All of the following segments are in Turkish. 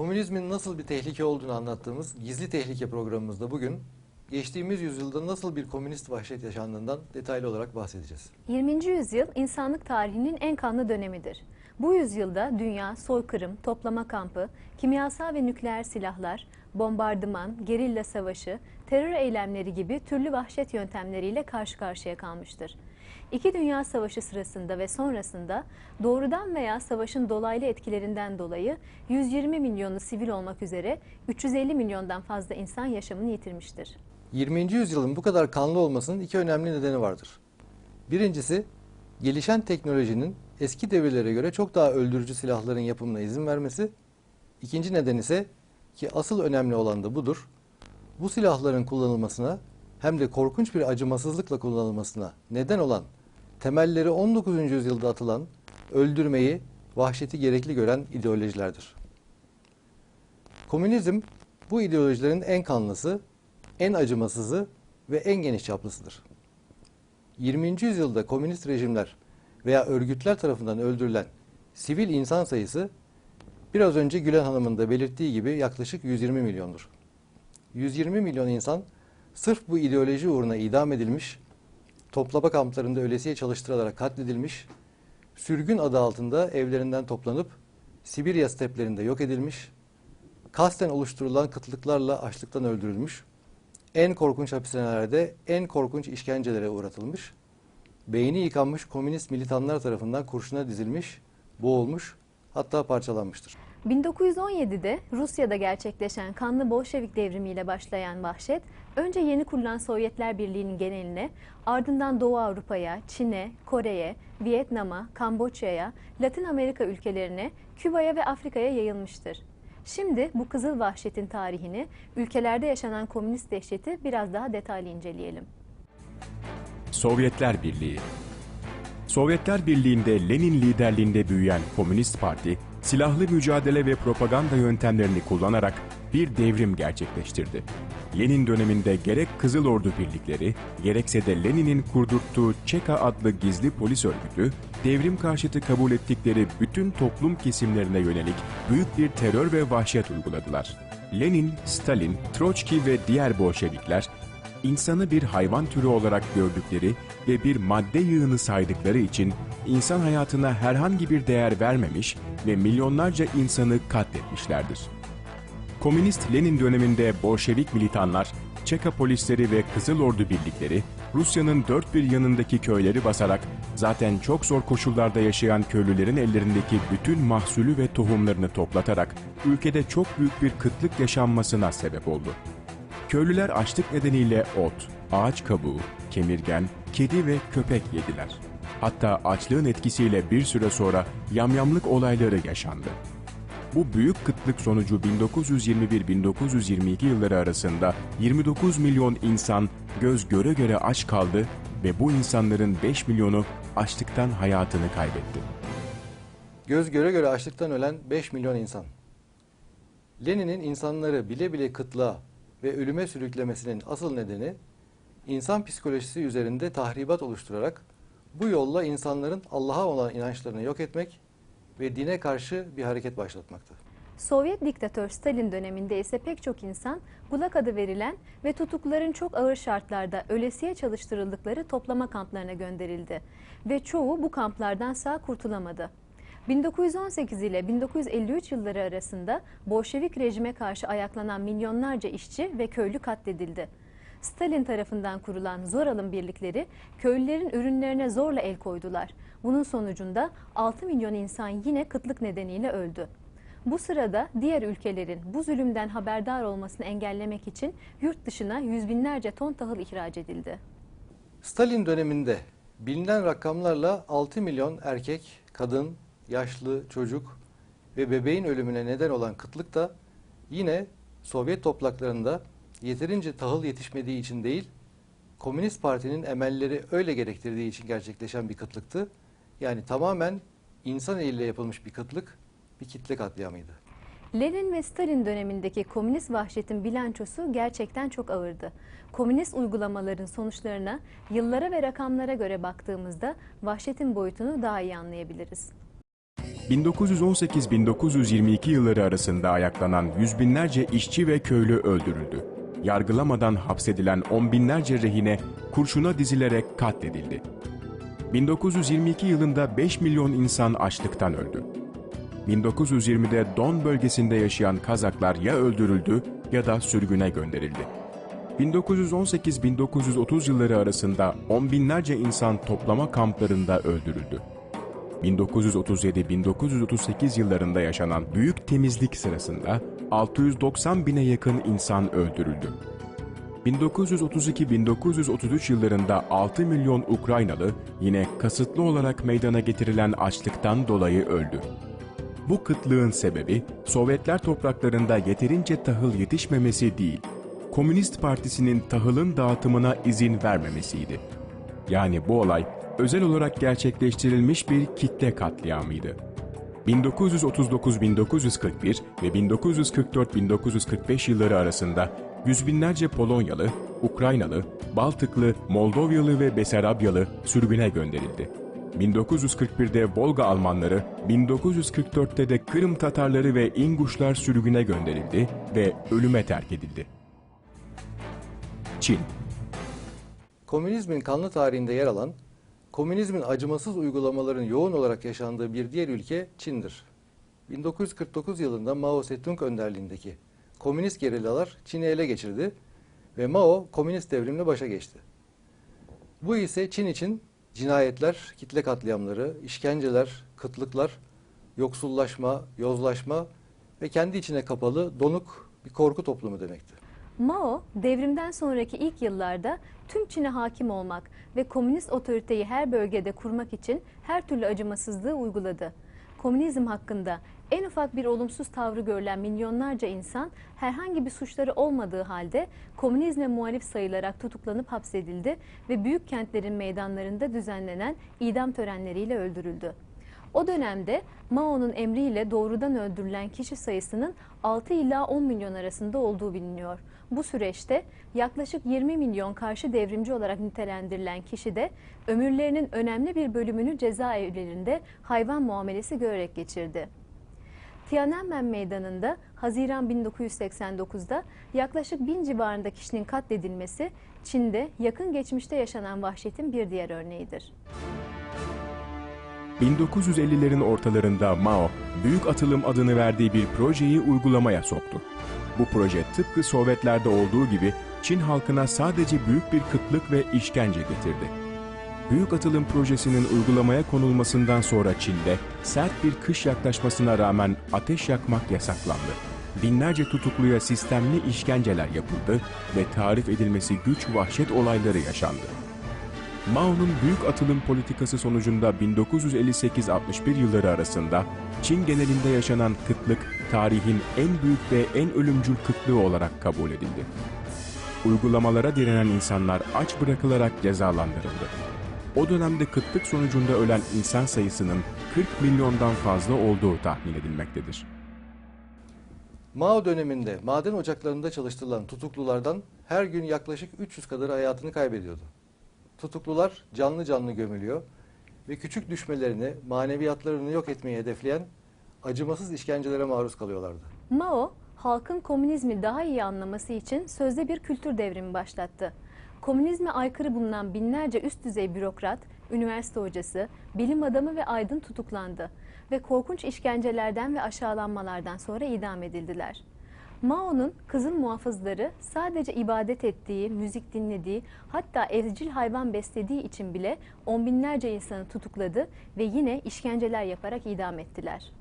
Komünizmin nasıl bir tehlike olduğunu anlattığımız Gizli Tehlike programımızda bugün geçtiğimiz yüzyılda nasıl bir komünist vahşet yaşandığından detaylı olarak bahsedeceğiz. 20. yüzyıl insanlık tarihinin en kanlı dönemidir. Bu yüzyılda dünya soykırım, toplama kampı, kimyasal ve nükleer silahlar, bombardıman, gerilla savaşı, terör eylemleri gibi türlü vahşet yöntemleriyle karşı karşıya kalmıştır. İki Dünya Savaşı sırasında ve sonrasında doğrudan veya savaşın dolaylı etkilerinden dolayı 120 milyonu sivil olmak üzere 350 milyondan fazla insan yaşamını yitirmiştir. 20. yüzyılın bu kadar kanlı olmasının iki önemli nedeni vardır. Birincisi, gelişen teknolojinin eski devirlere göre çok daha öldürücü silahların yapımına izin vermesi. İkinci neden ise ki asıl önemli olan da budur. Bu silahların kullanılmasına hem de korkunç bir acımasızlıkla kullanılmasına neden olan temelleri 19. yüzyılda atılan öldürmeyi, vahşeti gerekli gören ideolojilerdir. Komünizm bu ideolojilerin en kanlısı, en acımasızı ve en geniş çaplısıdır. 20. yüzyılda komünist rejimler veya örgütler tarafından öldürülen sivil insan sayısı biraz önce Gülen Hanım'ın da belirttiği gibi yaklaşık 120 milyondur. 120 milyon insan sırf bu ideoloji uğruna idam edilmiş, toplama kamplarında ölesiye çalıştırılarak katledilmiş, sürgün adı altında evlerinden toplanıp Sibirya steplerinde yok edilmiş, kasten oluşturulan kıtlıklarla açlıktan öldürülmüş, en korkunç hapishanelerde en korkunç işkencelere uğratılmış, beyni yıkanmış komünist militanlar tarafından kurşuna dizilmiş, boğulmuş, hatta parçalanmıştır. 1917'de Rusya'da gerçekleşen kanlı Bolşevik devrimiyle başlayan vahşet, önce yeni kurulan Sovyetler Birliği'nin geneline, ardından Doğu Avrupa'ya, Çin'e, Kore'ye, Vietnam'a, Kamboçya'ya, Latin Amerika ülkelerine, Küba'ya ve Afrika'ya yayılmıştır. Şimdi bu kızıl vahşetin tarihini, ülkelerde yaşanan komünist dehşeti biraz daha detaylı inceleyelim. Sovyetler Birliği Sovyetler Birliği'nde Lenin liderliğinde büyüyen Komünist Parti, silahlı mücadele ve propaganda yöntemlerini kullanarak bir devrim gerçekleştirdi. Lenin döneminde gerek Kızıl Ordu birlikleri, gerekse de Lenin'in kurdurttuğu Çeka adlı gizli polis örgütü, devrim karşıtı kabul ettikleri bütün toplum kesimlerine yönelik büyük bir terör ve vahşet uyguladılar. Lenin, Stalin, Troçki ve diğer Bolşevikler insanı bir hayvan türü olarak gördükleri ve bir madde yığını saydıkları için insan hayatına herhangi bir değer vermemiş ve milyonlarca insanı katletmişlerdir. Komünist Lenin döneminde Bolşevik militanlar, Çeka polisleri ve Kızıl Ordu birlikleri Rusya'nın dört bir yanındaki köyleri basarak zaten çok zor koşullarda yaşayan köylülerin ellerindeki bütün mahsulü ve tohumlarını toplatarak ülkede çok büyük bir kıtlık yaşanmasına sebep oldu. Köylüler açlık nedeniyle ot, ağaç kabuğu, kemirgen, kedi ve köpek yediler. Hatta açlığın etkisiyle bir süre sonra yamyamlık olayları yaşandı. Bu büyük kıtlık sonucu 1921-1922 yılları arasında 29 milyon insan göz göre göre aç kaldı ve bu insanların 5 milyonu açlıktan hayatını kaybetti. Göz göre göre açlıktan ölen 5 milyon insan. Lenin'in insanları bile bile kıtlığa ve ölüme sürüklemesinin asıl nedeni insan psikolojisi üzerinde tahribat oluşturarak bu yolla insanların Allah'a olan inançlarını yok etmek ve dine karşı bir hareket başlatmaktı. Sovyet diktatör Stalin döneminde ise pek çok insan Gulag adı verilen ve tutukluların çok ağır şartlarda ölesiye çalıştırıldıkları toplama kamplarına gönderildi ve çoğu bu kamplardan sağ kurtulamadı. 1918 ile 1953 yılları arasında Bolşevik rejime karşı ayaklanan milyonlarca işçi ve köylü katledildi. Stalin tarafından kurulan zor alım birlikleri köylülerin ürünlerine zorla el koydular. Bunun sonucunda 6 milyon insan yine kıtlık nedeniyle öldü. Bu sırada diğer ülkelerin bu zulümden haberdar olmasını engellemek için yurt dışına yüz binlerce ton tahıl ihraç edildi. Stalin döneminde bilinen rakamlarla 6 milyon erkek, kadın, yaşlı, çocuk ve bebeğin ölümüne neden olan kıtlık da yine Sovyet topraklarında yeterince tahıl yetişmediği için değil, Komünist Parti'nin emelleri öyle gerektirdiği için gerçekleşen bir kıtlıktı. Yani tamamen insan eliyle yapılmış bir kıtlık, bir kitle katliamıydı. Lenin ve Stalin dönemindeki komünist vahşetin bilançosu gerçekten çok ağırdı. Komünist uygulamaların sonuçlarına yıllara ve rakamlara göre baktığımızda vahşetin boyutunu daha iyi anlayabiliriz. 1918-1922 yılları arasında ayaklanan yüz binlerce işçi ve köylü öldürüldü. Yargılamadan hapsedilen on binlerce rehine kurşuna dizilerek katledildi. 1922 yılında 5 milyon insan açlıktan öldü. 1920'de Don bölgesinde yaşayan Kazaklar ya öldürüldü ya da sürgüne gönderildi. 1918-1930 yılları arasında on binlerce insan toplama kamplarında öldürüldü. 1937-1938 yıllarında yaşanan büyük temizlik sırasında 690 bine yakın insan öldürüldü. 1932-1933 yıllarında 6 milyon Ukraynalı yine kasıtlı olarak meydana getirilen açlıktan dolayı öldü. Bu kıtlığın sebebi Sovyetler topraklarında yeterince tahıl yetişmemesi değil, Komünist Partisi'nin tahılın dağıtımına izin vermemesiydi. Yani bu olay özel olarak gerçekleştirilmiş bir kitle katliamıydı. 1939-1941 ve 1944-1945 yılları arasında yüz binlerce Polonyalı, Ukraynalı, Baltıklı, Moldovyalı ve Besarabyalı sürgüne gönderildi. 1941'de Volga Almanları, 1944'te de Kırım Tatarları ve İnguşlar sürgüne gönderildi ve ölüme terk edildi. Çin Komünizmin kanlı tarihinde yer alan, komünizmin acımasız uygulamaların yoğun olarak yaşandığı bir diğer ülke Çin'dir. 1949 yılında Mao Zedong önderliğindeki komünist gerillalar Çin'i ele geçirdi ve Mao komünist devrimle başa geçti. Bu ise Çin için cinayetler, kitle katliamları, işkenceler, kıtlıklar, yoksullaşma, yozlaşma ve kendi içine kapalı, donuk bir korku toplumu demekti. Mao, devrimden sonraki ilk yıllarda tüm Çin'e hakim olmak ve komünist otoriteyi her bölgede kurmak için her türlü acımasızlığı uyguladı. Komünizm hakkında en ufak bir olumsuz tavrı görülen milyonlarca insan herhangi bir suçları olmadığı halde komünizme muhalif sayılarak tutuklanıp hapsedildi ve büyük kentlerin meydanlarında düzenlenen idam törenleriyle öldürüldü. O dönemde Mao'nun emriyle doğrudan öldürülen kişi sayısının 6 ila 10 milyon arasında olduğu biliniyor. Bu süreçte yaklaşık 20 milyon karşı devrimci olarak nitelendirilen kişi de ömürlerinin önemli bir bölümünü cezaevlerinde hayvan muamelesi görerek geçirdi. Tiananmen Meydanı'nda Haziran 1989'da yaklaşık bin civarında kişinin katledilmesi Çin'de yakın geçmişte yaşanan vahşetin bir diğer örneğidir. 1950'lerin ortalarında Mao, Büyük Atılım adını verdiği bir projeyi uygulamaya soktu. Bu proje tıpkı Sovyetlerde olduğu gibi Çin halkına sadece büyük bir kıtlık ve işkence getirdi. Büyük Atılım projesinin uygulamaya konulmasından sonra Çin'de sert bir kış yaklaşmasına rağmen ateş yakmak yasaklandı. Binlerce tutukluya sistemli işkenceler yapıldı ve tarif edilmesi güç vahşet olayları yaşandı. Mao'nun büyük atılım politikası sonucunda 1958-61 yılları arasında Çin genelinde yaşanan kıtlık tarihin en büyük ve en ölümcül kıtlığı olarak kabul edildi. Uygulamalara direnen insanlar aç bırakılarak cezalandırıldı. O dönemde kıtlık sonucunda ölen insan sayısının 40 milyondan fazla olduğu tahmin edilmektedir. Mao döneminde maden ocaklarında çalıştırılan tutuklulardan her gün yaklaşık 300 kadar hayatını kaybediyordu. Tutuklular canlı canlı gömülüyor ve küçük düşmelerini, maneviyatlarını yok etmeyi hedefleyen acımasız işkencelere maruz kalıyorlardı. Mao, halkın komünizmi daha iyi anlaması için sözde bir kültür devrimi başlattı. Komünizme aykırı bulunan binlerce üst düzey bürokrat, üniversite hocası, bilim adamı ve aydın tutuklandı ve korkunç işkencelerden ve aşağılanmalardan sonra idam edildiler. Mao'nun kızıl muhafızları sadece ibadet ettiği, müzik dinlediği, hatta evcil hayvan beslediği için bile on binlerce insanı tutukladı ve yine işkenceler yaparak idam ettiler.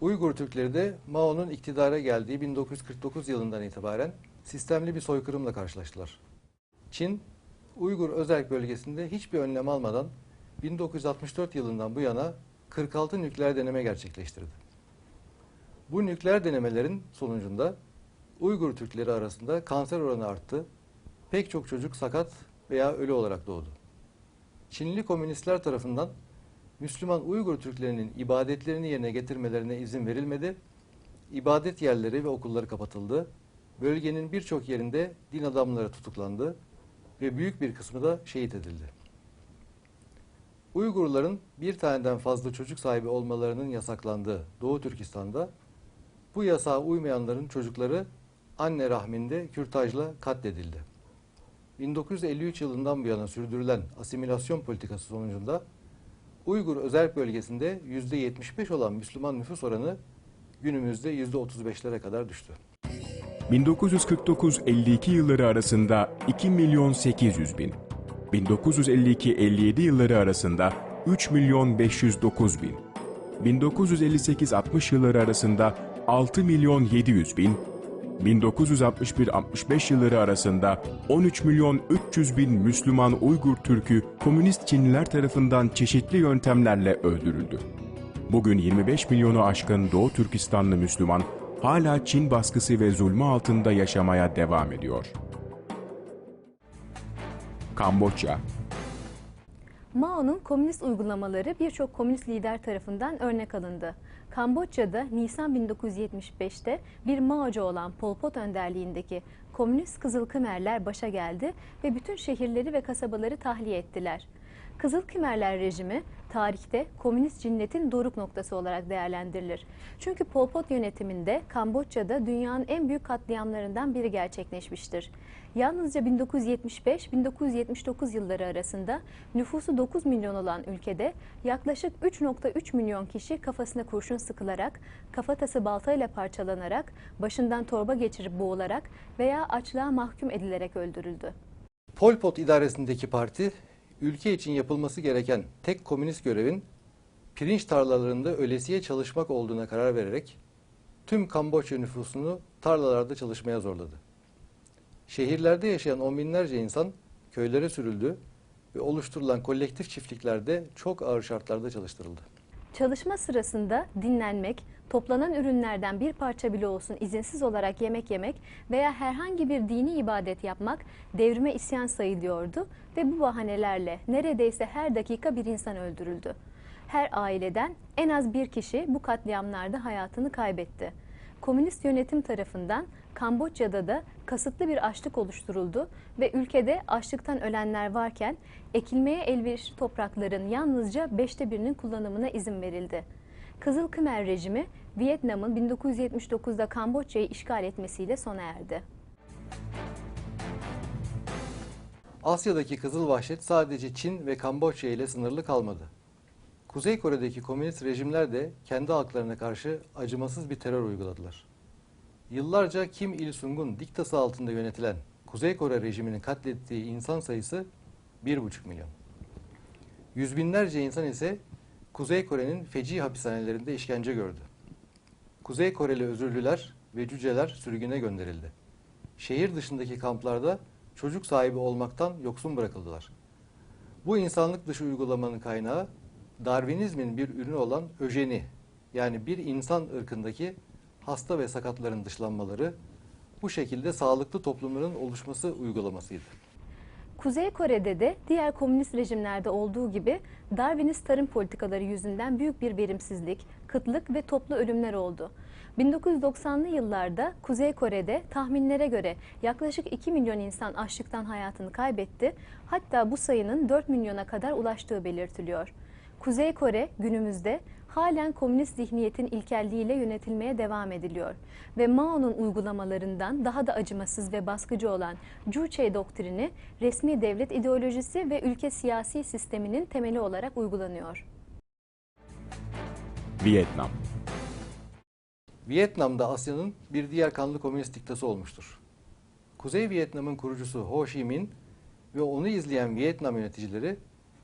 Uygur Türkleri de Mao'nun iktidara geldiği 1949 yılından itibaren sistemli bir soykırımla karşılaştılar. Çin, Uygur özerk bölgesinde hiçbir önlem almadan 1964 yılından bu yana 46 nükleer deneme gerçekleştirdi. Bu nükleer denemelerin sonucunda Uygur Türkleri arasında kanser oranı arttı, pek çok çocuk sakat veya ölü olarak doğdu. Çinli komünistler tarafından Müslüman Uygur Türklerinin ibadetlerini yerine getirmelerine izin verilmedi, ibadet yerleri ve okulları kapatıldı, bölgenin birçok yerinde din adamları tutuklandı ve büyük bir kısmı da şehit edildi. Uygurların bir taneden fazla çocuk sahibi olmalarının yasaklandığı Doğu Türkistan'da bu yasağa uymayanların çocukları anne rahminde kürtajla katledildi. 1953 yılından bu yana sürdürülen asimilasyon politikası sonucunda Uygur özel bölgesinde %75 olan Müslüman nüfus oranı günümüzde %35'lere kadar düştü. 1949-52 yılları arasında 2 milyon 800 bin. 1952-57 yılları arasında 3 milyon 509 bin. 1958-60 yılları arasında 6 milyon 700 bin. 1961-65 yılları arasında 13 milyon 300 bin Müslüman Uygur Türk'ü komünist Çinliler tarafından çeşitli yöntemlerle öldürüldü. Bugün 25 milyonu aşkın Doğu Türkistanlı Müslüman hala Çin baskısı ve zulmü altında yaşamaya devam ediyor. Kamboçya Mao'nun komünist uygulamaları birçok komünist lider tarafından örnek alındı. Kamboçya'da Nisan 1975'te bir Mao'cu olan Pol Pot önderliğindeki komünist Kızıl Kımerler başa geldi ve bütün şehirleri ve kasabaları tahliye ettiler. Kızıl Kımerler rejimi tarihte komünist cinnetin doruk noktası olarak değerlendirilir. Çünkü Pol Pot yönetiminde Kamboçya'da dünyanın en büyük katliamlarından biri gerçekleşmiştir. Yalnızca 1975-1979 yılları arasında nüfusu 9 milyon olan ülkede yaklaşık 3.3 milyon kişi kafasına kurşun sıkılarak, kafatası baltayla parçalanarak, başından torba geçirip boğularak veya açlığa mahkum edilerek öldürüldü. Pol Pot idaresindeki parti, ülke için yapılması gereken tek komünist görevin pirinç tarlalarında ölesiye çalışmak olduğuna karar vererek tüm Kamboçya nüfusunu tarlalarda çalışmaya zorladı. Şehirlerde yaşayan on binlerce insan köylere sürüldü ve oluşturulan kolektif çiftliklerde çok ağır şartlarda çalıştırıldı. Çalışma sırasında dinlenmek, toplanan ürünlerden bir parça bile olsun izinsiz olarak yemek yemek veya herhangi bir dini ibadet yapmak devrime isyan sayılıyordu ve bu bahanelerle neredeyse her dakika bir insan öldürüldü. Her aileden en az bir kişi bu katliamlarda hayatını kaybetti. Komünist yönetim tarafından Kamboçya'da da kasıtlı bir açlık oluşturuldu ve ülkede açlıktan ölenler varken ekilmeye elverişli toprakların yalnızca beşte birinin kullanımına izin verildi. Kızıl Khmer rejimi Vietnam'ın 1979'da Kamboçya'yı işgal etmesiyle sona erdi. Asya'daki kızıl vahşet sadece Çin ve Kamboçya ile sınırlı kalmadı. Kuzey Kore'deki komünist rejimler de kendi halklarına karşı acımasız bir terör uyguladılar. Yıllarca Kim Il-sung'un diktası altında yönetilen Kuzey Kore rejiminin katlettiği insan sayısı 1,5 milyon. Yüz binlerce insan ise Kuzey Kore'nin feci hapishanelerinde işkence gördü. Kuzey Koreli özürlüler ve cüceler sürgüne gönderildi. Şehir dışındaki kamplarda çocuk sahibi olmaktan yoksun bırakıldılar. Bu insanlık dışı uygulamanın kaynağı Darwinizmin bir ürünü olan öjeni yani bir insan ırkındaki hasta ve sakatların dışlanmaları bu şekilde sağlıklı toplumların oluşması uygulamasıydı. Kuzey Kore'de de diğer komünist rejimlerde olduğu gibi Darwinist tarım politikaları yüzünden büyük bir verimsizlik, kıtlık ve toplu ölümler oldu. 1990'lı yıllarda Kuzey Kore'de tahminlere göre yaklaşık 2 milyon insan açlıktan hayatını kaybetti. Hatta bu sayının 4 milyona kadar ulaştığı belirtiliyor. Kuzey Kore günümüzde halen komünist zihniyetin ilkelliğiyle yönetilmeye devam ediliyor ve Mao'nun uygulamalarından daha da acımasız ve baskıcı olan Juche doktrini resmi devlet ideolojisi ve ülke siyasi sisteminin temeli olarak uygulanıyor. Vietnam Vietnam'da Asya'nın bir diğer kanlı komünist diktası olmuştur. Kuzey Vietnam'ın kurucusu Ho Chi Minh ve onu izleyen Vietnam yöneticileri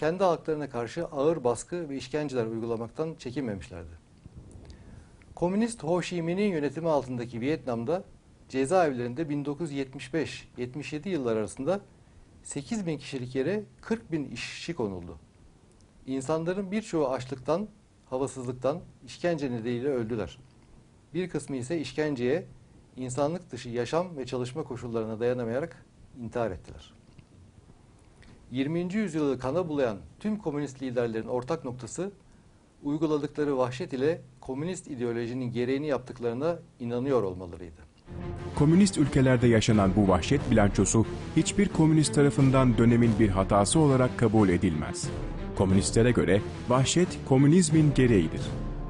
kendi halklarına karşı ağır baskı ve işkenceler uygulamaktan çekinmemişlerdi. Komünist Ho Chi Minh'in yönetimi altındaki Vietnam'da cezaevlerinde 1975-77 yıllar arasında 8 bin kişilik yere 40 bin işçi konuldu. İnsanların birçoğu açlıktan, havasızlıktan, işkence nedeniyle öldüler. Bir kısmı ise işkenceye, insanlık dışı yaşam ve çalışma koşullarına dayanamayarak intihar ettiler. 20. yüzyılı kana bulayan tüm komünist liderlerin ortak noktası uyguladıkları vahşet ile komünist ideolojinin gereğini yaptıklarına inanıyor olmalarıydı. Komünist ülkelerde yaşanan bu vahşet bilançosu hiçbir komünist tarafından dönemin bir hatası olarak kabul edilmez. Komünistlere göre vahşet komünizmin gereğidir.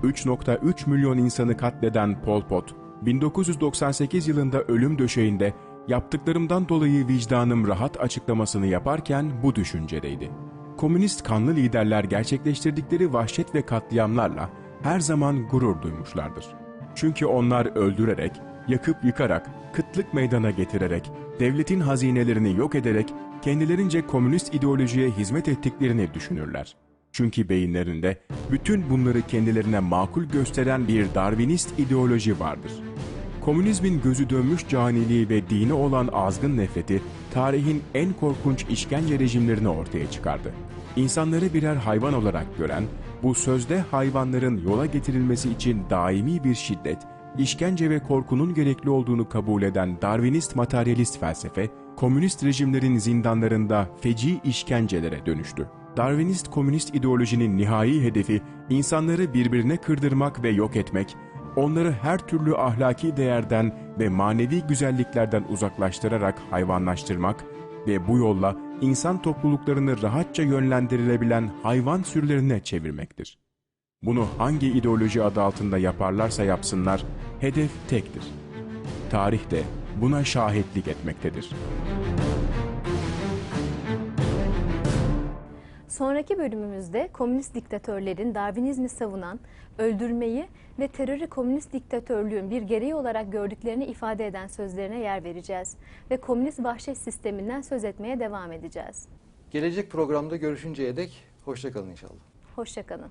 3.3 milyon insanı katleden Pol Pot, 1998 yılında ölüm döşeğinde yaptıklarımdan dolayı vicdanım rahat açıklamasını yaparken bu düşüncedeydi. Komünist kanlı liderler gerçekleştirdikleri vahşet ve katliamlarla her zaman gurur duymuşlardır. Çünkü onlar öldürerek, yakıp yıkarak, kıtlık meydana getirerek, devletin hazinelerini yok ederek kendilerince komünist ideolojiye hizmet ettiklerini düşünürler. Çünkü beyinlerinde bütün bunları kendilerine makul gösteren bir Darwinist ideoloji vardır. Komünizmin gözü dönmüş caniliği ve dini olan azgın nefreti tarihin en korkunç işkence rejimlerini ortaya çıkardı. İnsanları birer hayvan olarak gören, bu sözde hayvanların yola getirilmesi için daimi bir şiddet, işkence ve korkunun gerekli olduğunu kabul eden Darwinist materyalist felsefe, komünist rejimlerin zindanlarında feci işkencelere dönüştü. Darwinist komünist ideolojinin nihai hedefi insanları birbirine kırdırmak ve yok etmek, onları her türlü ahlaki değerden ve manevi güzelliklerden uzaklaştırarak hayvanlaştırmak ve bu yolla insan topluluklarını rahatça yönlendirilebilen hayvan sürülerine çevirmektir. Bunu hangi ideoloji adı altında yaparlarsa yapsınlar, hedef tektir. Tarih de buna şahitlik etmektedir. Sonraki bölümümüzde komünist diktatörlerin Darwinizmi savunan, öldürmeyi ve terörü komünist diktatörlüğün bir gereği olarak gördüklerini ifade eden sözlerine yer vereceğiz ve komünist vahşet sisteminden söz etmeye devam edeceğiz. Gelecek programda görüşünceye dek hoşçakalın inşallah. Hoşçakalın.